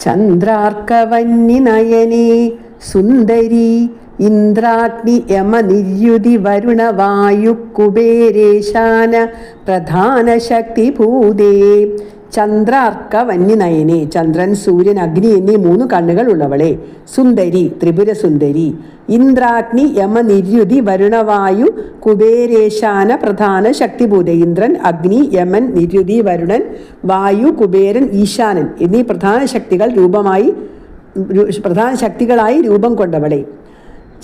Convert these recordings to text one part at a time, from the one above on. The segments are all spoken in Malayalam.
ചന്ദ്രാർക്കവന്നി സുന്ദരി ഇന്ദ്രാഗ്നി യമനിര്യുതി നിർയുതി വരുണവായു കുബേരേശാന പ്രധാന ശക്തി ഭൂതേ ചന്ദ്രാർക്ക വന്യനയനെ ചന്ദ്രൻ സൂര്യൻ അഗ്നി എന്നീ മൂന്ന് കണ്ണുകൾ ഉള്ളവളെ സുന്ദരി ത്രിപുര സുന്ദരി ഇന്ദ്രാഗ്നി യമ നിര്യുതി വരുണവായു കുബേരേശാന പ്രധാന ശക്തിഭൂത ഇന്ദ്രൻ അഗ്നി യമൻ നിര്യുതി വരുണൻ വായു കുബേരൻ ഈശാനൻ എന്നീ പ്രധാന ശക്തികൾ രൂപമായി പ്രധാന ശക്തികളായി രൂപം കൊണ്ടവളെ.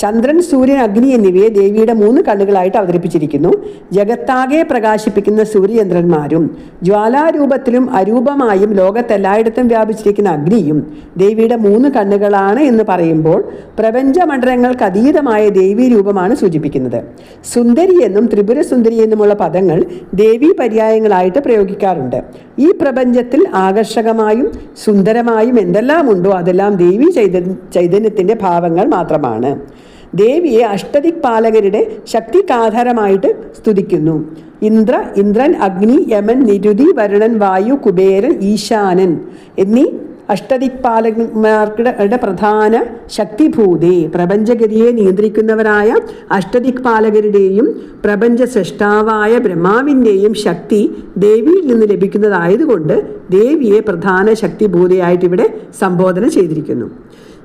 ചന്ദ്രൻ സൂര്യൻ അഗ്നി എന്നിവയെ ദേവിയുടെ മൂന്ന് കണ്ണുകളായിട്ട് അവതരിപ്പിച്ചിരിക്കുന്നു. ജഗത്താകെ പ്രകാശിപ്പിക്കുന്ന സൂര്യചന്ദ്രന്മാരും ജ്വാലാരൂപത്തിലും അരൂപമായും ലോകത്തെല്ലായിടത്തും വ്യാപിച്ചിരിക്കുന്ന അഗ്നിയും ദേവിയുടെ മൂന്ന് കണ്ണുകളാണ് എന്ന് പറയുമ്പോൾ പ്രപഞ്ചമണ്ഡലങ്ങൾക്ക് അതീതമായ ദേവീ രൂപമാണ് സൂചിപ്പിക്കുന്നത്. സുന്ദരി എന്നും ത്രിപുര സുന്ദരി എന്നുമുള്ള പദങ്ങൾ ദേവീ പര്യായങ്ങളായിട്ട് പ്രയോഗിക്കാറുണ്ട്. ഈ പ്രപഞ്ചത്തിൽ ആകർഷകമായും സുന്ദരമായും എന്തെല്ലാം ഉണ്ടോ അതെല്ലാം ദേവി ചൈതന്യ ചൈതന്യത്തിന്റെ ഭാവങ്ങൾ മാത്രമാണ്. ദേവിയെ അഷ്ടദിക്പാലകരുടെ ശക്തിക്കാധാരമായിട്ട് സ്തുതിക്കുന്നു. ഇന്ദ്ര ഇന്ദ്രൻ അഗ്നി യമൻ നിരുതി വരുണൻ വായു കുബേരൻ ഈശാനൻ എന്നീ അഷ്ടദിക്പാലകന്മാരുടെ പ്രധാന ശക്തിഭൂതി. പ്രപഞ്ചഗതിയെ നിയന്ത്രിക്കുന്നവരായ അഷ്ടദിക്പാലകരുടെയും പ്രപഞ്ച സൃഷ്ടാവായ ബ്രഹ്മാവിന്റെയും ശക്തി ദേവിയിൽ നിന്ന് ലഭിക്കുന്നതായതുകൊണ്ട് ദേവിയെ പ്രധാന ശക്തിഭൂതയായിട്ട് ഇവിടെ സംബോധന ചെയ്തിരിക്കുന്നു.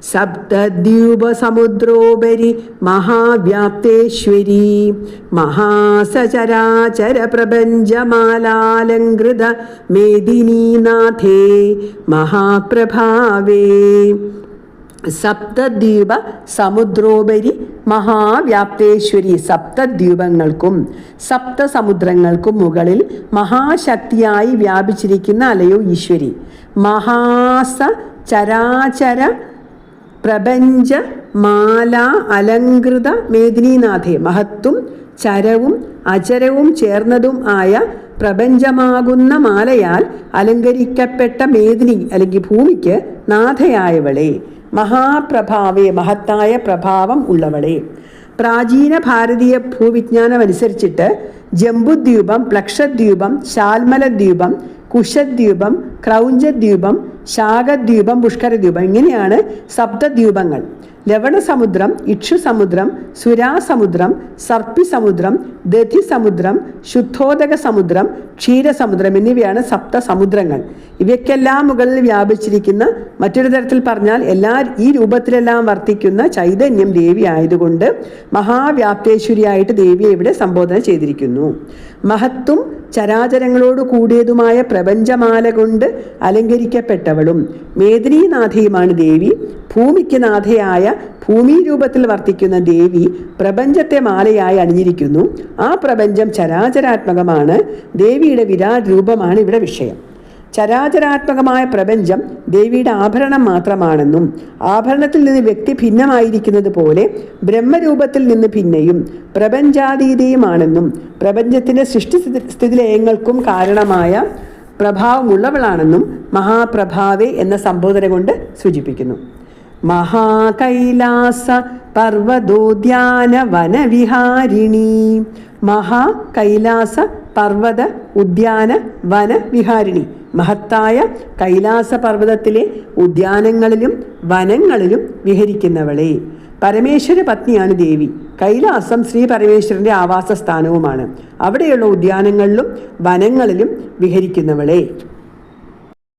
സപ്തദ്വീപസമുദ്രോപരി മഹാവ്യാപ്തേശ്വരി. മഹാസചരാചര പ്രപഞ്ചമാലാലങ്കൃത മേദിനീനാഥേ മഹാപ്രഭാവേ. സപ്തദ്വീപ സമുദ്രോപരി മഹാവ്യാപ്തേശ്വരി. സപ്തദ്വീപങ്ങൾക്കും സപ്തസമുദ്രങ്ങൾക്കും മുകളിൽ മഹാശക്തിയായി വ്യാപിച്ചിരിക്കുന്ന അലയോ ഈശ്വരി. മഹാസ ചരാചര പ്രപഞ്ച മാല അലങ്കൃത മേദിനീനാഥെ. മഹത്വം ചരവും അചരവും ചേർന്നതും ആയ പ്രപഞ്ചമാകുന്ന മാലയാൽ അലങ്കരിക്കപ്പെട്ട മേദിനി അല്ലെങ്കിൽ ഭൂമിക്ക് നാഥയായവളെ. മഹാപ്രഭാവേ മഹത്തായ പ്രഭാവം ഉള്ളവളെ. പ്രാചീന ഭാരതീയ ഭൂവിജ്ഞാനം അനുസരിച്ചിട്ട് ജംബുദ്വീപം പ്ലക്ഷദ്വീപം ശാൽമലദ്വീപം കുശദ്വീപം ക്രൗഞ്ചദ്വീപം ശാഖദ്വീപം പുഷ്കരദ്വീപം ഇങ്ങനെയാണ് സപ്തദ്വീപങ്ങൾ. ലവണസമുദ്രം ഇക്ഷുസമുദ്രം സുരാസമുദ്രം സർപ്പിസമുദ്രം ദധിസമുദ്രം ശുദ്ധോദക സമുദ്രം ക്ഷീരസമുദ്രം എന്നിവയാണ് സപ്തസമുദ്രങ്ങൾ. ഇവയ്ക്കെല്ലാം മുകളിൽ വ്യാപിച്ചിരിക്കുന്ന മറ്റൊരു തരത്തിൽ പറഞ്ഞാൽ എല്ലാ ഈ രൂപത്തിലെല്ലാം വർത്തിക്കുന്ന ചൈതന്യം ദേവി ആയതുകൊണ്ട് മഹാവ്യാപ്തേശ്വരിയായിട്ട് ദേവിയെ ഇവിടെ സംബോധന ചെയ്തിരിക്കുന്നു. മഹത്തും ചരാചരങ്ങളോട് കൂടിയതുമായ പ്രപഞ്ചമാല കൊണ്ട് അലങ്കരിക്കപ്പെട്ടവളും മേദിനീനാഥയുമാണ് ദേവി. ഭൂമിക്ക് നാഥയായ ഭൂമി രൂപത്തിൽ വർത്തിക്കുന്ന ദേവി പ്രപഞ്ചത്തെ മാലയായി അണിഞ്ഞിരിക്കുന്നു. ആ പ്രപഞ്ചം ചരാചരാത്മകമാണ്. ദേവിയുടെ വിരാട് രൂപമാണ് ഇവിടെ വിഷയം. ചരാചരാത്മകമായ പ്രപഞ്ചം ദേവിയുടെ ആഭരണം മാത്രമാണെന്നും ആഭരണത്തിൽ നിന്ന് വ്യക്തി ഭിന്നമായിരിക്കുന്നത് പോലെ ബ്രഹ്മരൂപത്തിൽ നിന്ന് ഭിന്നയും പ്രപഞ്ചാതീതയുമാണെന്നും പ്രപഞ്ചത്തിന്റെ സൃഷ്ടി സ്ഥിതി സ്ഥിതിലയങ്ങൾക്കും കാരണമായ പ്രഭാവമുള്ളവളാണെന്നും മഹാപ്രഭാവേ എന്ന സംബോധന കൊണ്ട് സൂചിപ്പിക്കുന്നു. മഹാകൈലാസ പർവതോദ്യാന വനവിഹാരിണി മഹാ കൈലാസ പർവത ഉദ്യാന വനവിഹാരിണി മഹത്തായ കൈലാസ പർവതത്തിലെ ഉദ്യാനങ്ങളിലും വനങ്ങളിലും വിഹരിക്കുന്നവളെ. പരമേശ്വര പത്നിയാണ് ദേവി. കൈലാസം ശ്രീ പരമേശ്വരന്റെ ആവാസ സ്ഥാനവുമാണ് അവിടെയുള്ള ഉദ്യാനങ്ങളിലും വനങ്ങളിലും വിഹരിക്കുന്നവളെ.